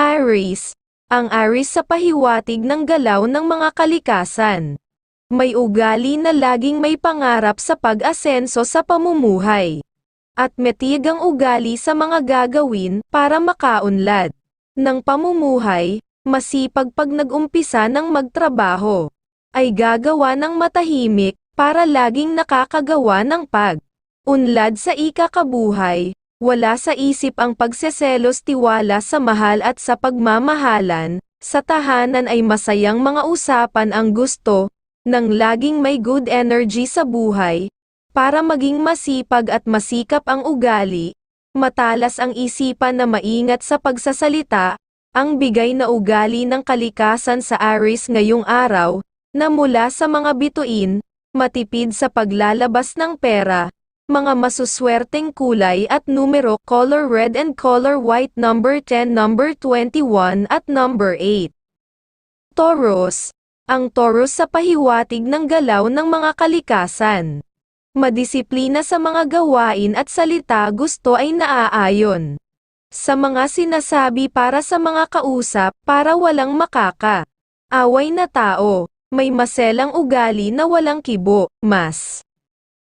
Aries, ang Aries sa pahiwatig ng galaw ng mga kalikasan. May ugali na laging may pangarap sa pag-asenso sa pamumuhay. At metig ang ugali sa mga gagawin para makaunlad ng pamumuhay, masipag pag nag-umpisa ng magtrabaho, ay gagawa ng matahimik para laging nakakagawa ng pag-unlad sa ikakabuhay, wala sa isip ang pagseselos tiwala sa mahal at sa pagmamahalan, sa tahanan ay masayang mga usapan ang gusto, ng laging may good energy sa buhay, para maging masipag at masikap ang ugali, matalas ang isipan na maingat sa pagsasalita, ang bigay na ugali ng kalikasan sa Aries ngayong araw, na mula sa mga bituin, matipid sa paglalabas ng pera, mga masuswerteng kulay at numero color red and color white number 10 number 21 at number 8. Taurus. Ang Taurus sa pahiwatig ng galaw ng mga kalikasan. Madisiplina sa mga gawain at salita gusto ay naaayon. Sa mga sinasabi para sa mga kausap para walang makaka. Away na tao, may maselang ugali na walang kibo, mas.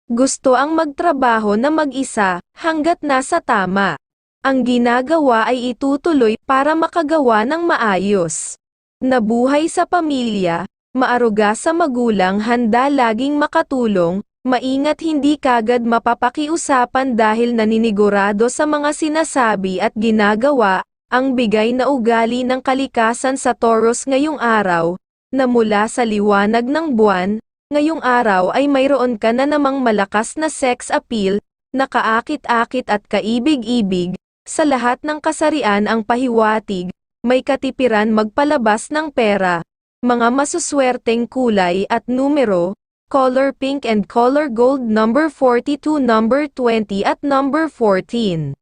Gusto ang magtrabaho na mag-isa, hanggat nasa tama. Ang ginagawa ay itutuloy para makagawa ng maayos. Nabuhay sa pamilya, maaruga sa magulang handa laging makatulong, maingat hindi kagad mapapakiusapan dahil naninigurado sa mga sinasabi at ginagawa, ang bigay na ugali ng kalikasan sa Taurus ngayong araw, na mula sa liwanag ng buwan, Ngayong araw ay mayroon ka na namang malakas na sex appeal, nakaakit-akit at kaibig-ibig, sa lahat ng kasarian ang pahiwatig, may katipiran magpalabas ng pera, mga masuswerteng kulay at numero, color pink and color gold number 42 number 20 at number 14.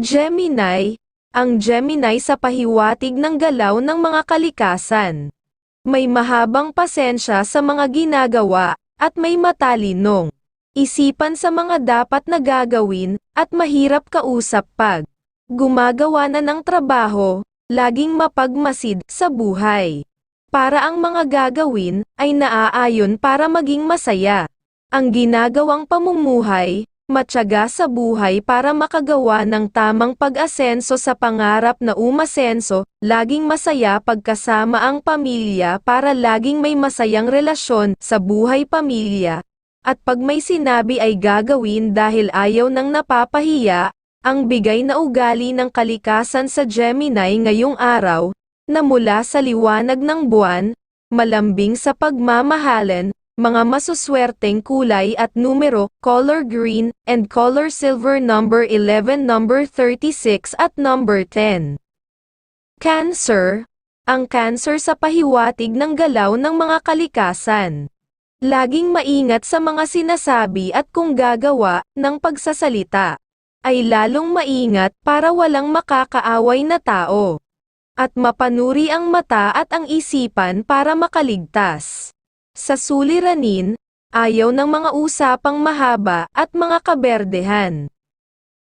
Gemini, ang Gemini sa pahiwatig ng galaw ng mga kalikasan may mahabang pasensya sa mga ginagawa, at may matalinong isipan sa mga dapat na gagawin, at mahirap kausap pag gumagawa na ng trabaho, laging mapagmasid sa buhay. Para ang mga gagawin ay naaayon para maging masaya. Ang ginagawang pamumuhay, matyaga sa buhay para makagawa ng tamang pag-asenso sa pangarap na umasenso, laging masaya pagkasama ang pamilya para laging may masayang relasyon sa buhay pamilya, at pag may sinabi ay gagawin dahil ayaw nang napapahiya, ang bigay na ugali ng kalikasan sa Gemini ngayong araw, na mula sa liwanag ng buwan, malambing sa pagmamahalan, mga masuswerteng kulay at numero, color green, and color silver number 11 number 36 at number 10. Cancer, ang cancer sa pahiwatig ng galaw ng mga kalikasan. Laging maingat sa mga sinasabi at kung gagawa ng pagsasalita. Ay lalong maingat para walang makakaaway na tao. At mapanuri ang mata at ang isipan para makaligtas. Sa suliranin, ayaw ng mga usapang mahaba at mga kaberdehan.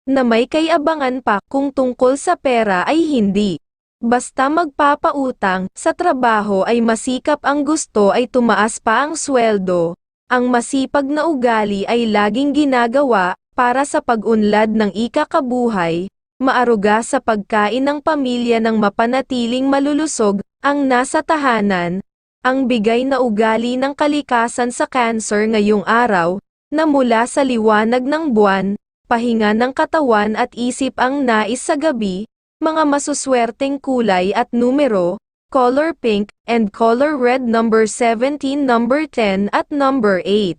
Na may kayabangan pa kung tungkol sa pera ay hindi. Basta magpapautang, sa trabaho ay masikap ang gusto ay tumaas pa ang sweldo, ang masipag na ugali ay laging ginagawa, para sa pag-unlad ng ikakabuhay, maaruga sa pagkain ng pamilya ng mapanatiling malulusog, ang nasa tahanan, ang bigay na ugali ng kalikasan sa cancer ngayong araw, na mula sa liwanag ng buwan, pahinga ng katawan at isip ang nais sa gabi, mga masuswerteng kulay at numero, color pink, and color red number 17 number 10 at number 8.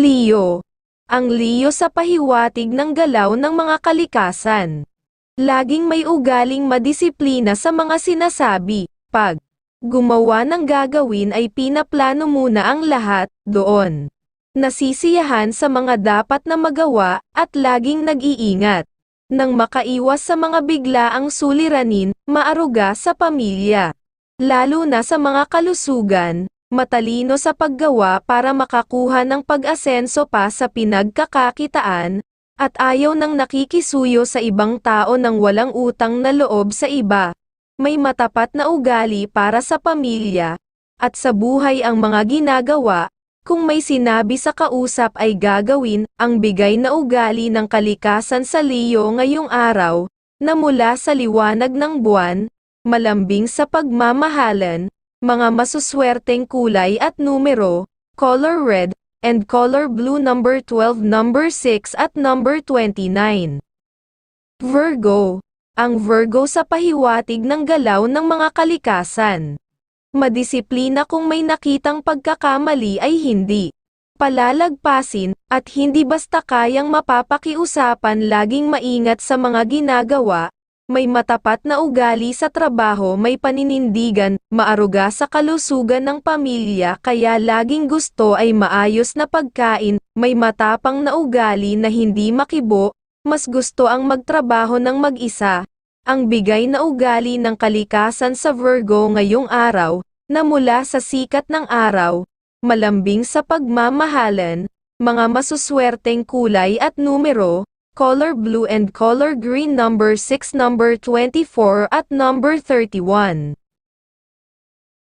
Leo. Ang Leo sa pahiwatig ng galaw ng mga kalikasan. Laging may ugaling madisiplina sa mga sinasabi, pag gumawa ng gagawin ay pinaplano muna ang lahat, doon. Nasisiyahan sa mga dapat na magawa, at laging nag-iingat. Nang makaiwas sa mga biglaang suliranin, maaruga sa pamilya. Lalo na sa mga kalusugan, matalino sa paggawa para makakuha ng pag-asenso pa sa pinagkakakitaan, at ayaw nang nakikisuyo sa ibang tao nang walang utang na loob sa iba. May matapat na ugali para sa pamilya, at sa buhay ang mga ginagawa, kung may sinabi sa kausap ay gagawin, ang bigay na ugali ng kalikasan sa Leo ngayong araw, na mula sa liwanag ng buwan, malambing sa pagmamahalan, mga masuswerteng kulay at numero, color red, and color blue number 12, number 6 at number 29. Virgo. Ang Virgo sa pahiwatig ng galaw ng mga kalikasan. Madisiplina kung may nakitang pagkakamali ay hindi palalagpasin, at hindi basta kayang mapapakiusapan laging maingat sa mga ginagawa, may matapat na ugali sa trabaho may paninindigan, maaruga sa kalusugan ng pamilya kaya laging gusto ay maayos na pagkain, may matapang na ugali na hindi makibo, mas gusto ang magtrabaho ng mag-isa. Ang bigay na ugali ng kalikasan sa Virgo ngayong araw, na mula sa sikat ng araw, malambing sa pagmamahalan, mga masuswerteng kulay at numero, color blue and color green number 6 number 24 at number 31.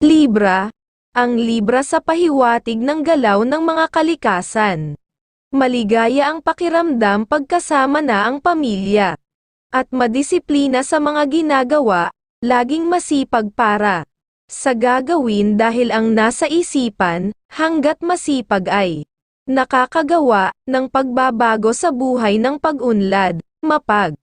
Libra, ang Libra sa pahiwatig ng galaw ng mga kalikasan. Maligaya ang pakiramdam pagkasama na ang pamilya. At madisiplina sa mga ginagawa, laging masipag para sa gagawin dahil ang nasa isipan, hanggat masipag ay nakakagawa ng pagbabago sa buhay ng pag-unlad, mapag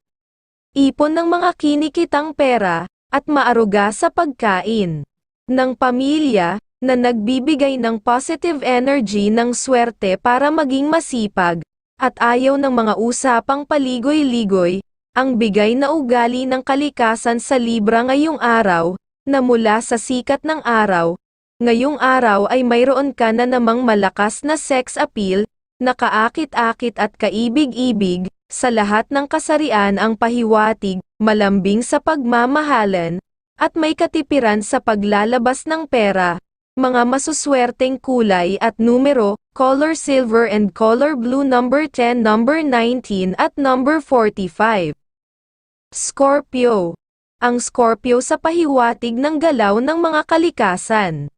ipon ng mga kinikitang pera, at maaruga sa pagkain ng pamilya, na nagbibigay ng positive energy ng swerte para maging masipag, at ayaw ng mga usapang paligoy-ligoy, ang bigay na ugali ng kalikasan sa Libra ngayong araw, na mula sa sikat ng araw, Ngayong araw ay mayroon ka na namang malakas na sex appeal, nakaakit-akit at kaibig-ibig, sa lahat ng kasarian ang pahiwatig, malambing sa pagmamahalan, at may katipiran sa paglalabas ng pera, mga masuswerteng kulay at numero, color silver and color blue number 10, number 19 at number 45. Scorpio. Ang Scorpio sa pahiwatig ng galaw ng mga kalikasan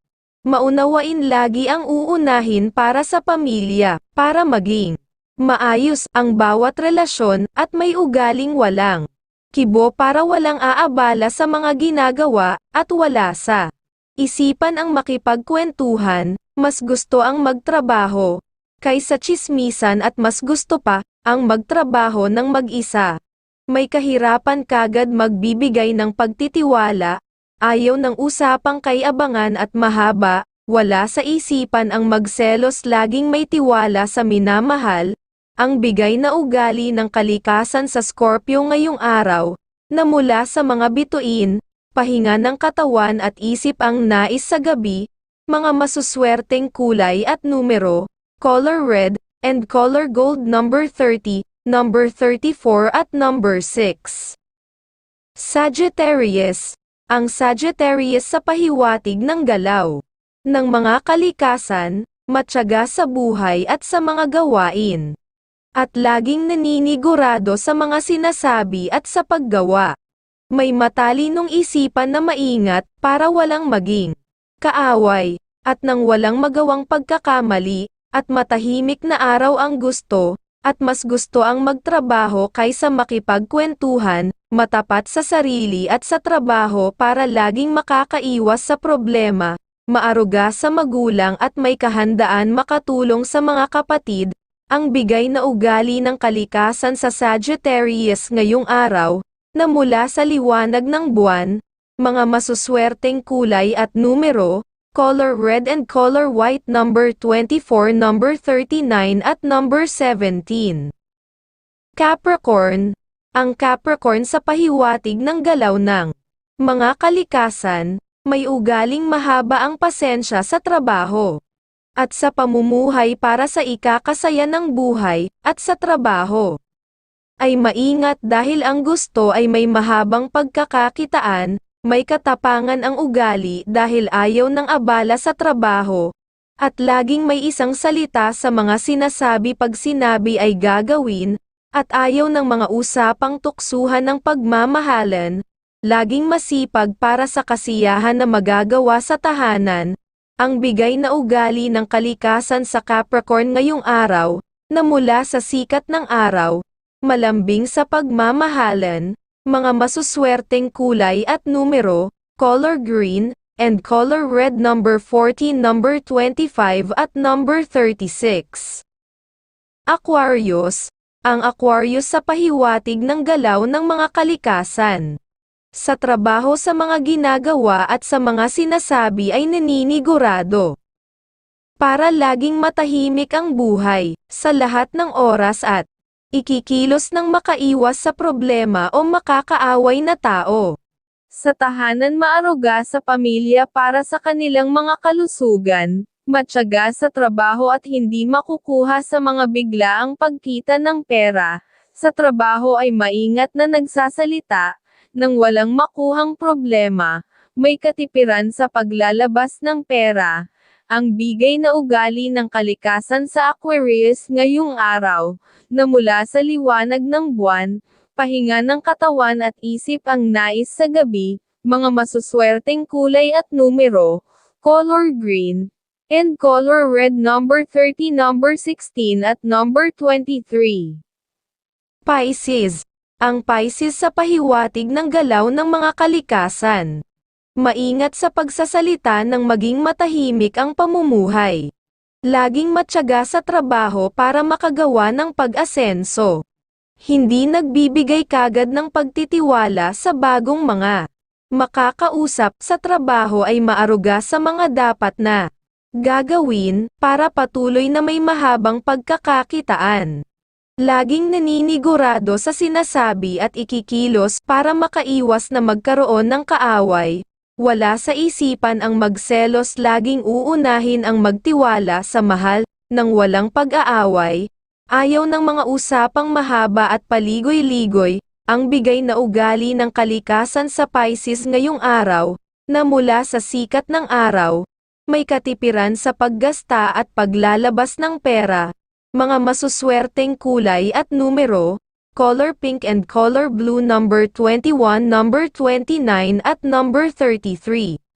maunawain lagi ang uunahin para sa pamilya, para maging maayos ang bawat relasyon at may ugaling walang kibo para walang aabala sa mga ginagawa at wala sa isipan ang makipagkwentuhan, mas gusto ang magtrabaho kaysa chismisan at mas gusto pa ang magtrabaho ng mag-isa. May kahirapan kagad magbibigay ng pagtitiwala Ayaw ng usapang kay abangan at mahaba, wala sa isipan ang magselos laging may tiwala sa minamahal, ang bigay na ugali ng kalikasan sa Scorpio ngayong araw, na mula sa mga bituin, pahinga ng katawan at isip ang nais sa gabi, mga masuswerteng kulay at numero, color red, and color gold number 30, number 34 at number 6. Sagittarius, ang Sagittarius sa pahiwatig ng galaw ng mga kalikasan, matyaga sa buhay at sa mga gawain. At laging naninigurado sa mga sinasabi at sa paggawa. May matalinong isipan na maingat para walang maging kaaway, at nang walang magawang pagkakamali, at matahimik na araw ang gusto, at mas gusto ang magtrabaho kaysa makipagkwentuhan, matapat sa sarili at sa trabaho para laging makakaiwas sa problema, maaruga sa magulang at may kahandaan makatulong sa mga kapatid, ang bigay na ugali ng kalikasan sa Sagittarius ngayong araw, na mula sa liwanag ng buwan, mga masuswerteng kulay at numero, color red and color white number 24 number 39 at number 17. Capricorn, ang Capricorn sa pahiwatig ng galaw ng mga kalikasan, may ugaling mahaba ang pasensya sa trabaho at sa pamumuhay para sa ikakasaya ng buhay at sa trabaho. Ay maingat dahil ang gusto ay may mahabang pagkakakitaan, may katapangan ang ugali dahil ayaw ng abala sa trabaho, at laging may isang salita sa mga sinasabi pag sinabi ay gagawin, at ayaw ng mga usapang tuksuhan ng pagmamahalan, laging masipag para sa kasiyahan na magagawa sa tahanan, ang bigay na ugali ng kalikasan sa Capricorn ngayong araw, na mula sa sikat ng araw, malambing sa pagmamahalan, mga masuswerteng kulay at numero, color green, and color red number 14 number 25 at number 36. Aquarius, ang Aquarius sa pahiwatig ng galaw ng mga kalikasan. Sa trabaho sa mga ginagawa at sa mga sinasabi ay naninigurado. Para laging matahimik ang buhay, sa lahat ng oras at ikikilos ng makaiwas sa problema o makakaaway na tao. Sa tahanan maaruga sa pamilya para sa kanilang mga kalusugan, matyaga sa trabaho at hindi makukuha sa mga biglaang pagkita ng pera, sa trabaho ay maingat na nagsasalita, nang walang makuhang problema, may katipiran sa paglalabas ng pera, ang bigay na ugali ng kalikasan sa Aquarius ngayong araw, na mula sa liwanag ng buwan, pahinga ng katawan at isip ang nais sa gabi, mga masuswerteng kulay at numero, color green, and color red number 30 number 16 at number 23. Pisces. Ang Pisces sa pahiwatig ng galaw ng mga kalikasan. Maingat sa pagsasalita ng maging matahimik ang pamumuhay. Laging matyaga sa trabaho para makagawa ng pag-asenso. Hindi nagbibigay kagad ng pagtitiwala sa bagong mga makakausap sa trabaho ay maaruga sa mga dapat na gagawin para patuloy na may mahabang pagkakakitaan. Laging naninigurado sa sinasabi at ikikilos para makaiwas na magkaroon ng kaaway. Wala sa isipan ang magselos laging uunahin ang magtiwala sa mahal, ng walang pag-aaway. Ayaw ng mga usapang mahaba at paligoy-ligoy, ang bigay na ugali ng kalikasan sa Pisces ngayong araw, na mula sa sikat ng araw, may katipiran sa paggasta at paglalabas ng pera, mga masuswerteng kulay at numero, color pink and color blue number 21 number 29 at number 33.